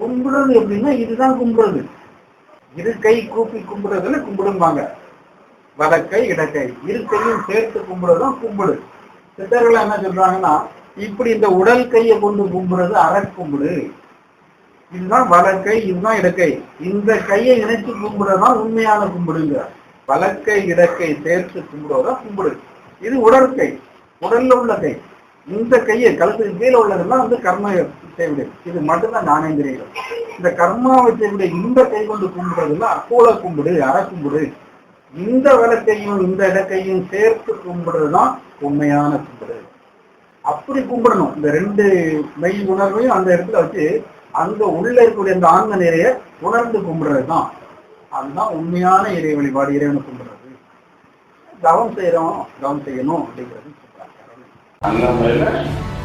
கும்பிடுறது எப்படின்னா இதுதான் கும்பிடுறது. இரு கை கூப்பி கும்பிடுறதுல கும்பிடும்பாங்க. வடக்கை இடக்கை. இரு கையும் சேர்த்து கும்பிடுறதும் கும்பிடு. சித்தர்கள் என்ன சொல்றாங்கன்னா இப்படி இந்த உடல் கையை கொண்டு கும்பிடுறது அறக்கும்பிடு இதுதான் வலக்கை இதுதான் இடக்கை. இந்த கையை இணைச்சு கும்பிடுறதான் உண்மையான கும்பிடுங்க. வலக்கை இடக்கை சேர்த்து கும்பிடுறதா கும்பிடு. இது உடற்கை. உடல்ல உள்ள கை. இந்த கையை கழுத்துக்கு கீழே உள்ளதெல்லாம் வந்து கர்ம செய்விடு இது மட்டும்தான் ஞானேந்திரியங்கள். இந்த கர்மாவை செய்விட இந்த கை கொண்டு கும்பிடுறதுல அக்கோல கும்பிடு அற கும்பிடு. இந்த வளத்தையும் இந்த இடக்கையும் சேர்த்து கும்பிடுறதுதான் உண்மையான கும்பிடு. அப்படி கும்பிடணும். இந்த ரெண்டு மெய் உணர்வையும் அந்த இடத்துல வச்சு அங்க உள்ள இருக்கக்கூடிய அந்த ஆன்ம நிறைய உணர்ந்து கும்பிடுறதுதான். அதுதான் உண்மையான இறை வழிபாடு இறைவனை கும்பிடுறது. தவம் செய்யறோம் தவம் செய்யணும் அப்படிங்கிறது. ¿Alguna